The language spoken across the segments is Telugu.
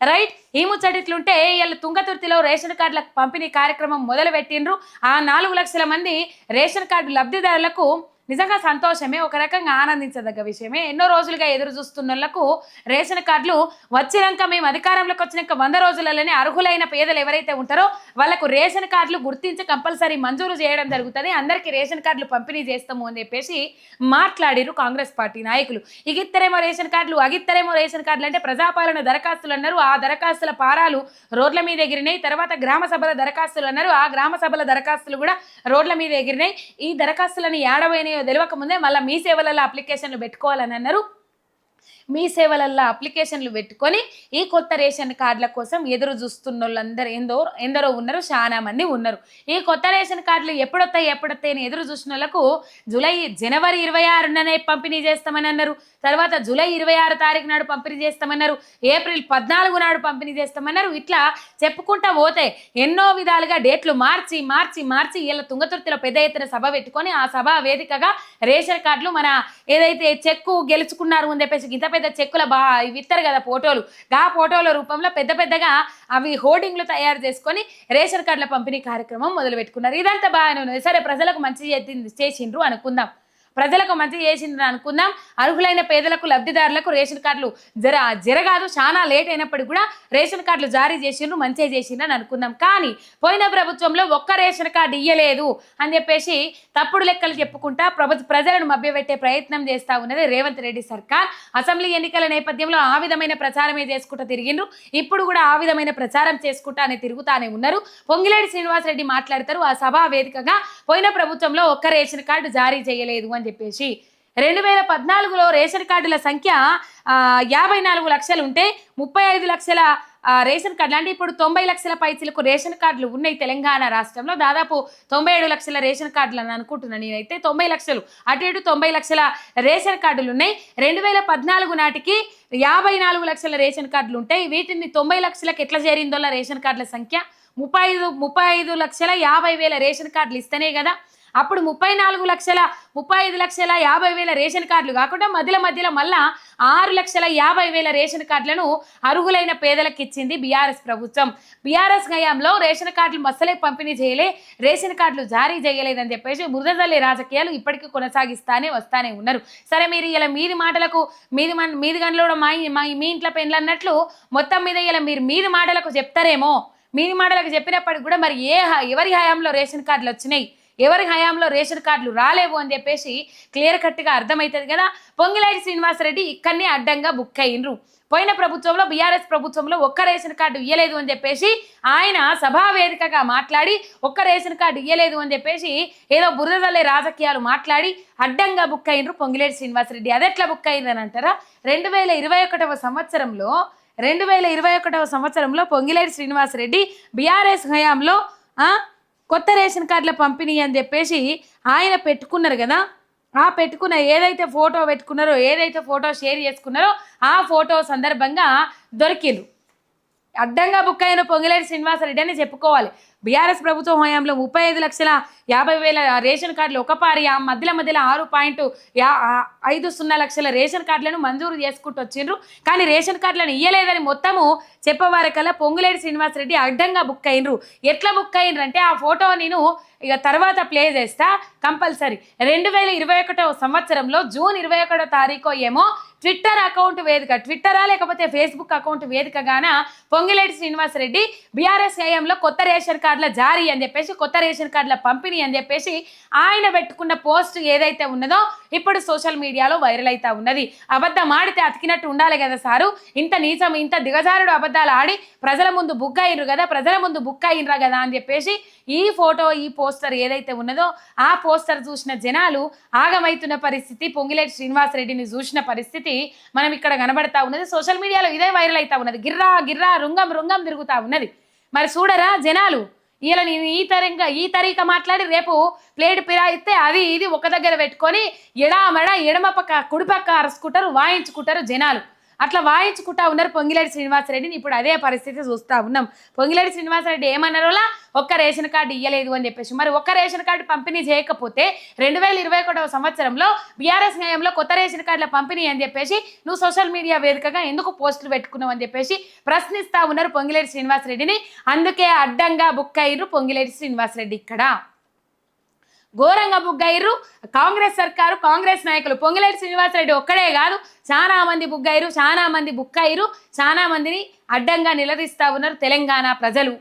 రైట్? ఈ ముచ్చటిట్లుంటే వీళ్ళు తుంగతుర్తిలో రేషన్ కార్డుల పంపిణీ కార్యక్రమం మొదలుపెట్టిండ్రు. ఆ నాలుగు లక్షల మంది రేషన్ కార్డు లబ్ధిదారులకు నిజంగా సంతోషమే. ఒక రకంగా ఆనందించదగ్గ విషయమే. ఎన్నో రోజులుగా ఎదురు చూస్తున్న వాళ్ళకు రేషన్ కార్డులు వచ్చినాక మేము అధికారంలోకి వచ్చినాక వంద రోజులలోనే అర్హులైన పేదలు ఎవరైతే ఉంటారో వాళ్ళకు రేషన్ కార్డులు గుర్తించి కంపల్సరీ మంజూరు చేయడం జరుగుతుంది. అందరికీ రేషన్ కార్డులు పంపిణీ చేస్తాము అని చెప్పేసి మాట్లాడిరు కాంగ్రెస్ పార్టీ నాయకులు. ఇగిత్తరేమో రేషన్ కార్డులు అగిత్తరేమో రేషన్ కార్డులు అంటే ప్రజాపాలన దరఖాస్తులు అన్నారు. ఆ దరఖాస్తుల పారాలు రోడ్ల మీద ఎగిరినాయి. తర్వాత గ్రామ సభల దరఖాస్తులు అన్నారు. ఆ గ్రామ సభల దరఖాస్తులు కూడా రోడ్ల మీద ఎగిరినాయి. ఈ దరఖాస్తులను ఏడవైనాయి తెలియక ముందే మళ్ళీ మీ సేవలలో అప్లికేషన్లు పెట్టుకోవాలని అన్నారు. మీ సేవలల్లో అప్లికేషన్లు పెట్టుకొని ఈ కొత్త రేషన్ కార్డుల కోసం ఎదురు చూస్తున్న వాళ్ళందరూ ఎందో ఎందరో ఉన్నారు చాలా మంది ఉన్నారు. ఈ కొత్త రేషన్ కార్డులు ఎప్పుడొస్తాయి ఎప్పుడొస్తాయి అని ఎదురు చూసిన వాళ్ళకు జూలై జనవరి ఇరవై ఆరుననే పంపిణీ చేస్తామని అన్నారు. తర్వాత జూలై ఇరవై ఆరు తారీఖు నాడు పంపిణీ చేస్తామన్నారు. ఏప్రిల్ పద్నాలుగు నాడు పంపిణీ చేస్తామన్నారు. ఇట్లా చెప్పుకుంటా పోతే ఎన్నో విధాలుగా డేట్లు మార్చి మార్చి మార్చి ఇలా తుంగతుర్తిలో పెద్ద ఎత్తున సభ పెట్టుకొని ఆ సభ వేదికగా రేషన్ కార్డులు మన ఏదైతే చెక్కు గెలుచుకున్నారు అని చెప్పేసి ఇంత పెద్ద చెక్కుల బా ఇవి ఇస్తారు కదా ఫోటోలు. ఆ ఫోటోల రూపంలో పెద్ద పెద్దగా అవి హోర్డింగ్లు తయారు చేసుకొని రేషన్ కార్డుల పంపిణీ కార్యక్రమం మొదలు పెట్టుకున్నారు ఇదంతా బాగానే ఉన్నది. సరే ప్రజలకు మంచి చేసిండ్రు అనుకుందాం. ప్రజలకు మంచి చేసిందని అనుకుందాం. అర్హులైన పేదలకు లబ్ధిదారులకు రేషన్ కార్డులు జర జరగాదు. చాలా లేట్ అయినప్పటికీ కూడా రేషన్ కార్డులు జారీ చేసిండ్రు మంచిగా చేసిండ్రు అని అనుకుందాం. కానీ పోయిన ప్రభుత్వంలో ఒక్క రేషన్ కార్డు ఇయ్యలేదు అని చెప్పేసి తప్పుడు లెక్కలు చెప్పుకుంటా ప్రభు ప్రజలను మభ్యపెట్టే ప్రయత్నం చేస్తా ఉన్నది రేవంత్ రెడ్డి సర్కార్. అసెంబ్లీ ఎన్నికల నేపథ్యంలో ఆ విధమైన ప్రచారమే చేసుకుంటూ తిరిగిండ్రు. ఇప్పుడు కూడా ఆ విధమైన ప్రచారం చేసుకుంటానే తిరుగుతానే ఉన్నారు. పొంగిలేడి శ్రీనివాసరెడ్డి మాట్లాడతారు. ఆ సభా వేదికగా పోయిన ప్రభుత్వంలో ఒక్క రేషన్ కార్డు జారీ చేయలేదు అని చెప్పేసి రెండు వేల పద్నాలుగులో రేషన్ కార్డుల సంఖ్య యాభై నాలుగు లక్షలు ఉంటే ముప్పై ఐదు లక్షల రేషన్ కార్డులు. అంటే ఇప్పుడు తొంభై లక్షల పైసలకు రేషన్ కార్డులు ఉన్నాయి తెలంగాణ రాష్ట్రంలో. దాదాపు తొంభై ఏడు లక్షల రేషన్ కార్డులు అని అనుకుంటున్నాను నేనైతే. తొంభై లక్షలు. అటు ఇటు తొంభై లక్షల రేషన్ కార్డులు ఉన్నాయి. రెండు వేల పద్నాలుగు నాటికి యాభై నాలుగు లక్షల రేషన్ కార్డులు ఉంటాయి. వీటిని తొంభై లక్షలకు ఎట్లా చేరిందో రేషన్ కార్డుల సంఖ్య? ముప్పై ఐదు ముప్పై ఐదు లక్షల యాభై వేల రేషన్ కార్డులు ఇస్తేనే కదా అప్పుడు ముప్పై నాలుగు లక్షల ముప్పై ఐదు లక్షల యాభై వేల రేషన్ కార్డులు కాకుండా మధ్యలో మధ్యలో మళ్ళా ఆరు లక్షల యాభై వేల రేషన్ కార్డులను అర్హులైన పేదలకు ఇచ్చింది బీఆర్ఎస్ ప్రభుత్వం. బీఆర్ఎస్ హయాంలో రేషన్ కార్డులు మసలే పంపిణీ చేయలే రేషన్ కార్డులు జారీ చేయలేదని చెప్పేసి బురదజల్లి రాజకీయాలు ఇప్పటికీ కొనసాగిస్తానే వస్తానే ఉన్నారు. సరే మీరు ఇలా మీది మాటలకు మీది మీది గంటలో మా మా మీ ఇంట్లో పెళ్ళి అన్నట్లు మొత్తం మీద ఇలా మీరు మీది మాటలకు చెప్తారేమో? మీది మాటలకు చెప్పినప్పటికి కూడా మరి ఏ హ- ఎవరి హయాంలో రేషన్ కార్డులు వచ్చినాయి? ఎవరి హయాంలో రేషన్ కార్డులు రాలేవు అని చెప్పేసి క్లియర్ కట్గా అర్థమవుతుంది కదా. పొంగిలేటి శ్రీనివాసరెడ్డి ఇక్కడనే అడ్డంగా బుక్ అయ్యిండ్రు పోయిన ప్రభుత్వంలో బీఆర్ఎస్ ప్రభుత్వంలో ఒక్క రేషన్ కార్డు ఇయ్యలేదు అని చెప్పేసి ఆయన సభా వేదికగా మాట్లాడి ఒక్క రేషన్ కార్డు ఇయ్యలేదు అని చెప్పేసి ఏదో బురదల్లే రాజకీయాలు మాట్లాడి అడ్డంగా బుక్ అయినరు పొంగిలేటి శ్రీనివాసరెడ్డి. అదెట్లా బుక్ అయిందని అంటారా? రెండు వేల ఇరవై ఒకటవ సంవత్సరంలో రెండు వేల ఇరవై ఒకటవ సంవత్సరంలో పొంగిలేటి శ్రీనివాసరెడ్డి బీఆర్ఎస్ హయాంలో ఆ, కొత్త రేషన్ కార్డుల పంపిణీ అని చెప్పేసి ఆయన పెట్టుకున్నారు కదా. ఆ పెట్టుకున్న ఏదైతే ఫోటో పెట్టుకున్నారో ఏదైతే ఫోటో షేర్ చేసుకున్నారో ఆ ఫోటో సందర్భంగా దొరికిండ్రు. అడ్డంగా బుక్ అయిన పొంగిలేటి శ్రీనివాసరెడ్డి అని చెప్పుకోవాలి. బీఆర్ఎస్ ప్రభుత్వం హయాంలో ముప్పై ఐదు లక్షల యాభై వేల రేషన్ కార్డులు ఒక పారి ఆ మధ్యలో మధ్యలో ఆరు పాయింట్ యా ఐదు సున్నా లక్షల రేషన్ కార్డులను మంజూరు చేసుకుంటూ వచ్చిండ్రు. కానీ రేషన్ కార్డులను ఇయ్యలేదని మొత్తము చెప్పవారికల్లా పొంగులేటి శ్రీనివాసరెడ్డి అడ్డంగా బుక్ అయినరు. ఎట్లా బుక్ అయినరు అంటే ఆ ఫోటో నేను ఇక తర్వాత ప్లే చేస్తా కంపల్సరీ. రెండు వేల ఇరవై ఒకటో సంవత్సరంలో జూన్ ఇరవై ఒకటో తారీఖు ఏమో ట్విట్టర్ అకౌంట్ వేదిక. ట్విట్టరా లేకపోతే ఫేస్బుక్ అకౌంట్ వేదికగాన పొంగిలేటి శ్రీనివాసరెడ్డి బీఆర్ఎస్ హయాంలో కొత్త రేషన్ కార్డుల జారీ అని చెప్పేసి కొత్త రేషన్ కార్డుల పంపిణీ అని చెప్పేసి ఆయన పెట్టుకున్న పోస్ట్ ఏదైతే ఉన్నదో ఇప్పుడు సోషల్ మీడియాలో వైరల్ అవుతా ఉన్నది. అబద్ధం ఆడితే అతికినట్టు ఉండాలి కదా సారు. ఇంత నీచం ఇంత దిగజారుడు అబద్ధాలు ఆడి ప్రజల ముందు బుక్ అయినరు కదా ప్రజల ముందు బుక్ అయినరా కదా అని చెప్పేసి ఈ ఫోటో ఈ పోస్టర్ ఏదైతే ఉన్నదో ఆ పోస్టర్ చూసిన జనాలు ఆగమైతున్న పరిస్థితి పొంగిలేటి శ్రీనివాసరెడ్డిని చూసిన పరిస్థితి మనం ఇక్కడ కనబడతా ఉన్నది సోషల్ మీడియాలో ఇదే వైరల్ అవుతా ఉన్నది. గిర్రా గిర్రా రుంగం రుంగం తిరుగుతా ఉన్నది. మరి చూడరా జనాలు ఇలా నేను ఈ తరంగా ఈ తరీక మాట్లాడి రేపు ప్లేట్ పిరాయిస్తే అది ఇది ఒక దగ్గర పెట్టుకొని ఎడామడ ఎడమ పక్క కుడిపక్క అరుసుకుంటారు అరుచుకుంటారు వాయించుకుంటారు జనాలు. అట్లా వాయించుకుంటా ఉన్నారు పొంగిలేటి శ్రీనివాసరెడ్డిని. ఇప్పుడు అదే పరిస్థితి చూస్తా ఉన్నాం. పొంగిలేటి శ్రీనివాసరెడ్డి ఏమన్నారోలా? ఒక్క రేషన్ కార్డు ఇయ్యలేదు అని చెప్పేసి. మరి ఒక్క రేషన్ కార్డు పంపిణీ చేయకపోతే రెండు వేల ఇరవై ఒకటవ సంవత్సరంలో బీఆర్ఎస్ న్యాయంలో కొత్త రేషన్ కార్డుల పంపిణీ అని చెప్పేసి నువ్వు సోషల్ మీడియా వేదికగా ఎందుకు పోస్టులు పెట్టుకున్నావు అని చెప్పేసి ప్రశ్నిస్తా ఉన్నారు పొంగిలేటి శ్రీనివాసరెడ్డిని. అందుకే అడ్డంగా బుక్ అయ్యారు పొంగిలేటి శ్రీనివాసరెడ్డి ఇక్కడ. ఘోరంగా బుగ్గయ్యారు. కాంగ్రెస్ సర్కారు కాంగ్రెస్ నాయకులు పొంగిలేటి శ్రీనివాసరెడ్డి ఒక్కడే కాదు చాలా మంది బుగ్గయ్యారు చాలా మంది బుక్కయ్యారు చాలా మందిని అడ్డంగా నిలదీస్తా ఉన్నారు తెలంగాణ ప్రజలు.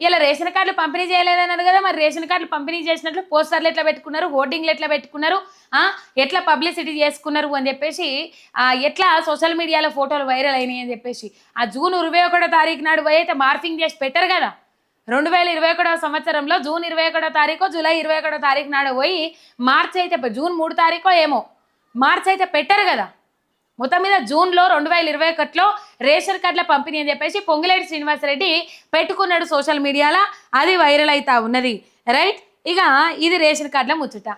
ఇలా రేషన్ కార్డులు పంపిణీ చేయలేదన్నారు కదా మరి రేషన్ కార్డులు పంపిణీ చేసినట్లు పోస్టర్లు ఎట్లా పెట్టుకున్నారు హోర్డింగ్లు ఎట్లా పెట్టుకున్నారు ఎట్లా పబ్లిసిటీ చేసుకున్నారు అని చెప్పేసి ఎట్లా సోషల్ మీడియాలో ఫోటోలు వైరల్ అయినాయి అని చెప్పేసి ఆ జూన్ ఇరవై ఒకటో తారీఖు నాడు పోయి అయితే మార్ఫింగ్ చేసి పెట్టరు కదా. రెండు వేల ఇరవై ఒకటో సంవత్సరంలో జూన్ ఇరవై ఒకటో తారీఖు జూలై ఇరవై ఒకటో తారీఖు నాడు పోయి మార్చి అయితే జూన్ మూడు తారీఖో ఏమో మార్చి అయితే పెట్టరు కదా. మొత్తం మీద జూన్లో రెండు వేల ఇరవై ఒకటిలో రేషన్ కార్డుల పంపిణీ అని చెప్పేసి పొంగిలేటి శ్రీనివాసరెడ్డి పెట్టుకున్నాడు సోషల్ మీడియాలో. అది వైరల్ అవుతా ఉన్నది. రైట్? ఇక ఇది రేషన్ కార్డుల ముచ్చట.